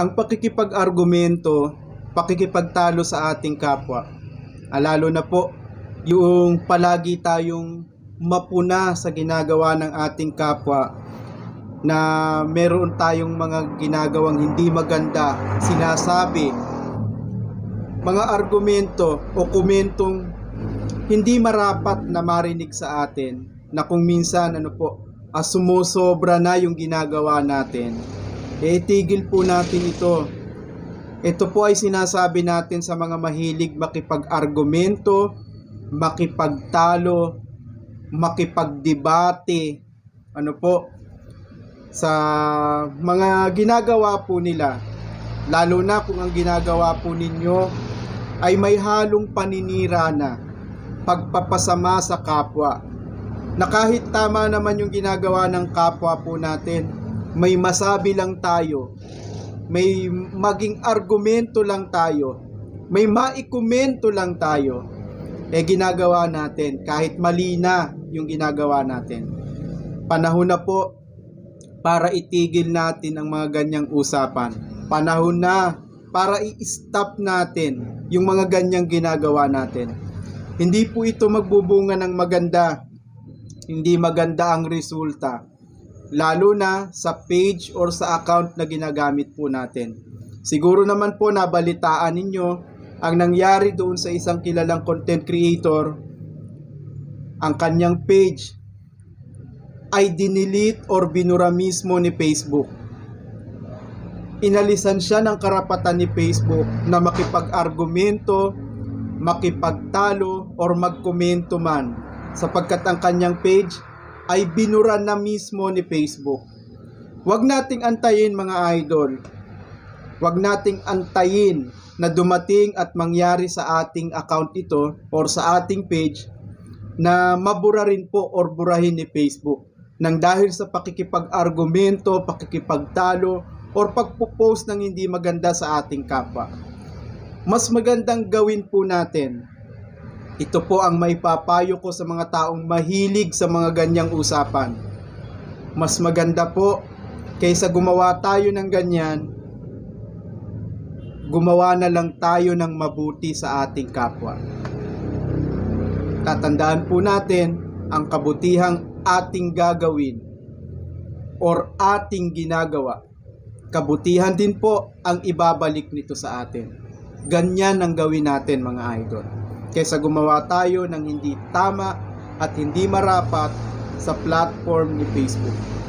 ang pakikipag-argumento, pakikipagtalo sa ating kapwa. Ah, Lalo na po yung palagi tayong mapuna sa ginagawa ng ating kapwa na meron tayong mga ginagawang hindi maganda, sinasabi, mga argumento o komentong hindi marapat na marinig sa atin na kung minsan ano po, ah, sumusobra na yung ginagawa natin, eh tigil po natin ito. Ito po ay sinasabi natin sa mga mahilig makipag-argumento, makipagtalo, makipagdebate, ano po, sa mga ginagawa po nila. Lalo na kung ang ginagawa po ninyo ay may halong paninira na pagpapasama sa kapwa. Na kahit tama naman yung ginagawa ng kapwa po natin, may masabi lang tayo, may maging argumento lang tayo, may maikomento lang tayo, eh ginagawa natin kahit mali na yung ginagawa natin. Panahon na po para itigil natin ang mga ganyang usapan. Panahon na para i-stop natin yung mga ganyang ginagawa natin. Hindi po ito magbubunga ng maganda. Hindi maganda ang resulta. Lalo na sa page or sa account na ginagamit po natin. Siguro naman po nabalitaan ninyo ang nangyari doon sa isang kilalang content creator. Ang kanyang page ay dinilit or binura mismo ni Facebook. Inalisan siya ng karapatan ni Facebook na makipag-argumento, makipagtalo, or magkomento man sapagkat ang kanyang page ay binura na mismo ni Facebook. Huwag nating antayin mga idol. Huwag nating antayin na dumating at mangyari sa ating account ito or sa ating page na mabura rin po or burahin ni Facebook nang dahil sa pakikipag-argumento, pakikipagtalo, or pagpo-post ng hindi maganda sa ating kapwa. Mas magandang gawin po natin. Ito po ang may papayo ko sa mga taong mahilig sa mga ganyang usapan. Mas maganda po kaysa gumawa tayo ng ganyan, gumawa na lang tayo ng mabuti sa ating kapwa. Tatandaan po natin ang kabutihang ating gagawin or ating ginagawa. Kabutihan din po ang ibabalik nito sa atin. Ganyan ang gawin natin mga idol. Kaysa gumawa tayo ng hindi tama at hindi marapat sa platform ni Facebook.